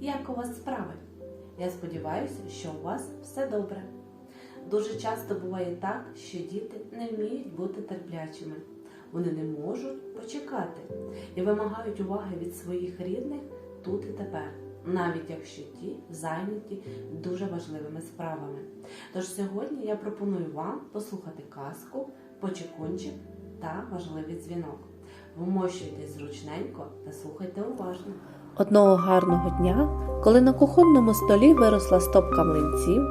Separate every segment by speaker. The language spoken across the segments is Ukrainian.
Speaker 1: Як у вас справи? Я сподіваюся, що у вас все добре. Дуже часто буває так, що діти не вміють бути терплячими. Вони не можуть почекати і вимагають уваги від своїх рідних тут і тепер, навіть якщо ті зайняті дуже важливими справами. Тож сьогодні я пропоную вам послухати казку, почекунчик та важливий дзвінок. Вмощуйтесь зручненько та слухайте уважно.
Speaker 2: Одного гарного дня, коли на кухонному столі виросла стопка млинців,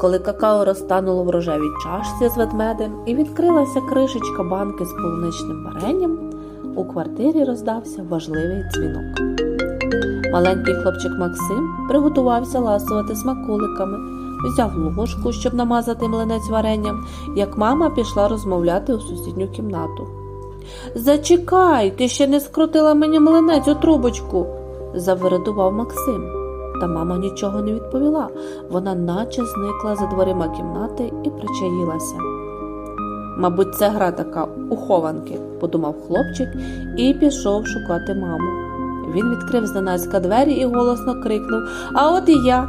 Speaker 2: коли какао розтануло в рожевій чашці з ведмедем і відкрилася кришечка банки з полуничним варенням, у квартирі роздався важливий дзвінок. Маленький хлопчик Максим приготувався ласувати смаколиками, взяв ложку, щоб намазати млинець варенням, як мама пішла розмовляти у сусідню кімнату. Зачекай, ти ще не скрутила мені млинець у трубочку, завередував Максим. Та мама нічого не відповіла. Вона наче зникла за дверима кімнати і причаїлася. Мабуть, це гра така у хованки, подумав хлопчик і пішов шукати маму. Він відкрив зненацька двері і голосно крикнув А от і я.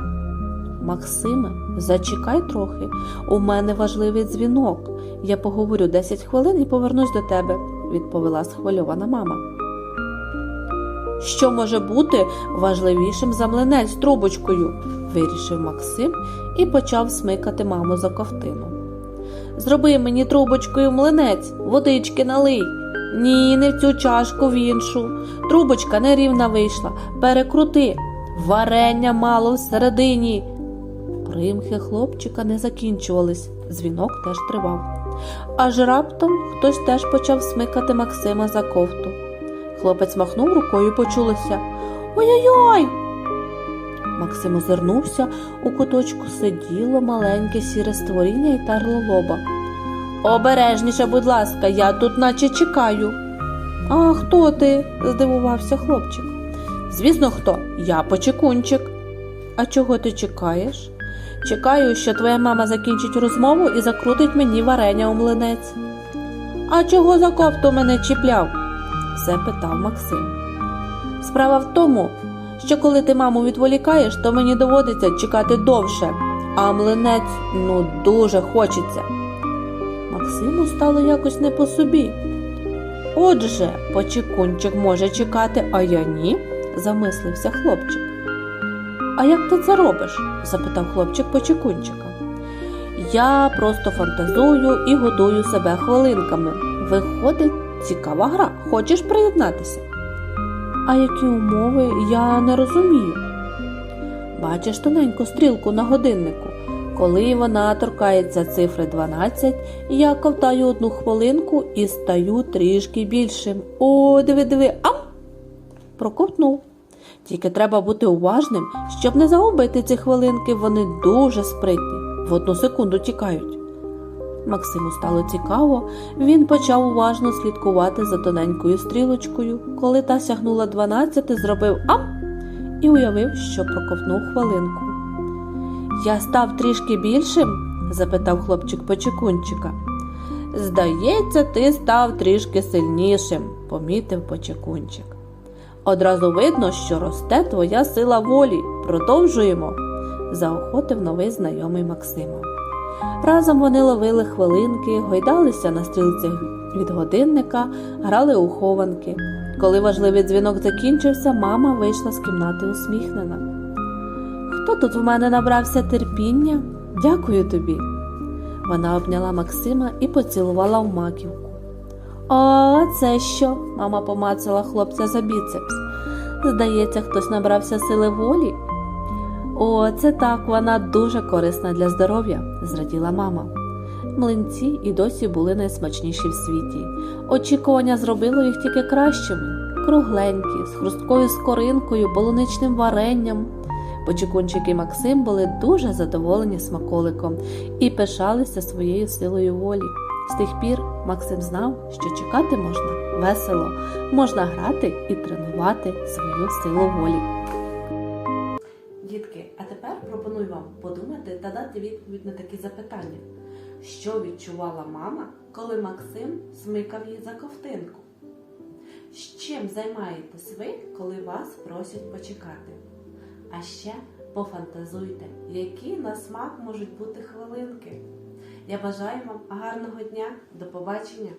Speaker 2: Максиме, зачекай трохи. У мене важливий дзвінок. Я поговорю 10 хвилин і повернусь до тебе, відповіла схвильована мама. Що може бути важливішим за млинець з трубочкою? вирішив Максим і почав смикати маму за ковтину. Зроби мені трубочкою млинець, водички налий. Ні, не в цю чашку в іншу. Трубочка нерівна вийшла. Перекрути. Варення мало всередині. Примхи хлопчика не закінчувались, дзвінок теж тривав. Аж раптом хтось теж почав смикати Максима за ковту. Хлопець махнув рукою, і почулося Ой-ой-ой. Максим озирнувся, у куточку сиділо маленьке сіре створіння і терло лоба. Обережніше, будь ласка, я тут наче чекаю. А хто ти? здивувався хлопчик. Звісно, хто? Я почекунчик. А чого ти чекаєш? Чекаю, що твоя мама закінчить розмову і закрутить мені варення у млинець. А чого за кофту мене чіпляв? запитав Максим. Справа в тому, що коли ти маму відволікаєш, то мені доводиться чекати довше, а млинець ну дуже хочеться. Максиму стало якось не по собі. Отже, почекунчик може чекати, а я ні, замислився хлопчик. А як ти це робиш? запитав хлопчик почекунчика. Я просто фантазую і годую себе хвилинками. Виходить, цікава гра. Хочеш приєднатися? А які умови я не розумію. Бачиш тоненьку стрілку на годиннику. Коли вона торкається цифри 12, я ковтаю одну хвилинку і стаю трішки більшим. О, диви, диви, ам! Проковтнув. Тільки треба бути уважним, щоб не загубити ці хвилинки, вони дуже спритні, в одну секунду тікають. Максиму стало цікаво, він почав уважно слідкувати за тоненькою стрілочкою. Коли та сягнула 12, зробив ам і уявив, що проковтнув хвилинку. Я став трішки більшим? запитав хлопчик почекунчика. Здається, ти став трішки сильнішим, помітив почекунчик. Одразу видно, що росте твоя сила волі. Продовжуємо, заохотив новий знайомий Максима. Разом вони ловили хвилинки, гойдалися на стрілці від годинника, грали у хованки. Коли важливий дзвінок закінчився, мама вийшла з кімнати усміхнена. Хто тут в мене набрався терпіння? Дякую тобі. Вона обняла Максима і поцілувала в маківку. А це що? Мама помацала хлопця за біцепс. Здається, хтось набрався сили волі. О, це так, вона дуже корисна для здоров'я, зраділа мама. Млинці і досі були найсмачніші в світі. Очікування зробило їх тільки кращими, кругленькі, з хрусткою скоринкою, полуничним варенням. Почекунчик і Максим були дуже задоволені смаколиком і пишалися своєю силою волі. З тих пір Максим знав, що чекати можна весело, можна грати і тренувати свою силу волі.
Speaker 1: Дітки, а тепер пропоную вам подумати та дати відповідь на такі запитання. Що відчувала мама, коли Максим смикав її за ковтинку? З чим займаєтесь ви, коли вас просять почекати? А ще пофантазуйте, які на смак можуть бути хвилинки. Я бажаю вам гарного дня. До побачення!